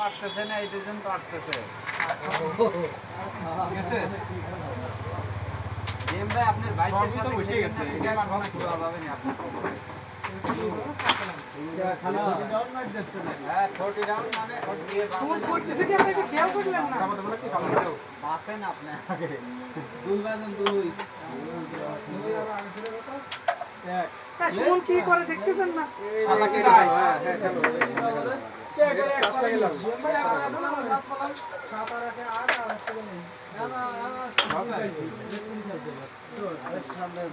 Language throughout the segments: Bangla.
পারতেছে না এই দুজন পারতেছে আপনার বাইকের সাথে বসে গেছে। এটা আমার ভালো পুরো হবে না আপনার হ্যাঁ 40 ডাউন 40 এর করতেছে কি খেয়াল করলেন না? কি করে দেখতেছেন না?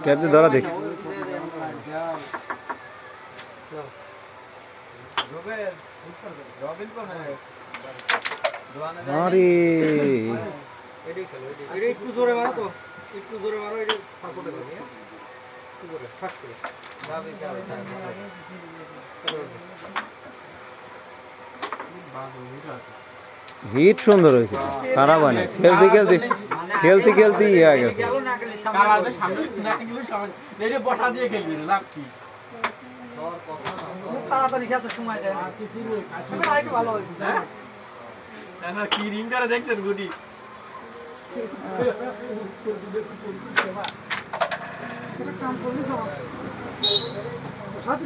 ক্যাবটি ধরা দেখি রবিন কোন আরে একটু জোরে মারো তো একটু জোরে মারো এটা সাপোর্টে দেবে একটু জোরে ফাঁস করে হিট সুন্দর হয়েছে। খারাপ হয় খেলতে খেলতে খেলতে খেলতে ইয়ে হয়ে গেছে। তাড়াতাড়ি খেতে সময় দেয় না এবার আরেকটু ভালো হয়েছে হ্যাঁ এটা কাম সাথে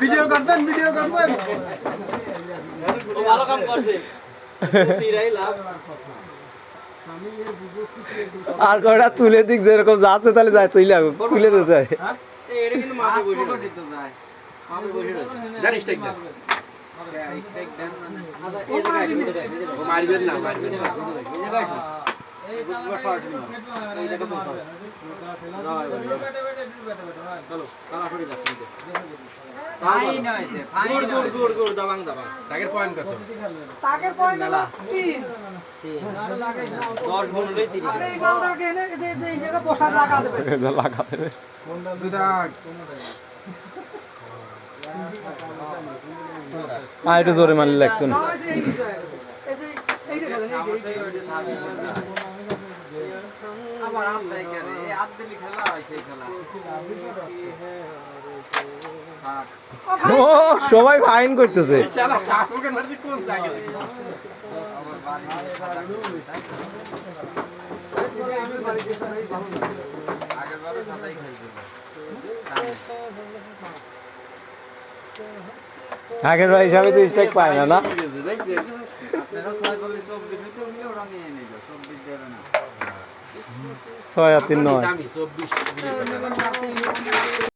ভিডিও করতেন ভিডিও করতেন ভালো কাম করছে। আর কয়টা তুলে দিক যেরকম যাচ্ছে তাহলে যায় তুলে তুলে দিতে যায়। হ্যাঁ? মানে। মারবেন না মারবেন না। জোরে মারলে লাগতো না না হয়েছে এই বিষয় হয়ে গেছে। এই যে এইটা খেলেন এই যে- আবার হাত দেয় কেন এই হাত দিলি খেলা হয় সেই খেলা। ও সবাই ফাইন করতেছে। আগের বার হিসাবে তো স্ট্রাইক পায় না না? আপনারা ছয় বলে চব্বিশ হইতে ওরা নিয়ে নিল চব্বিশ দেবে না। ছয় আর তিন নয়।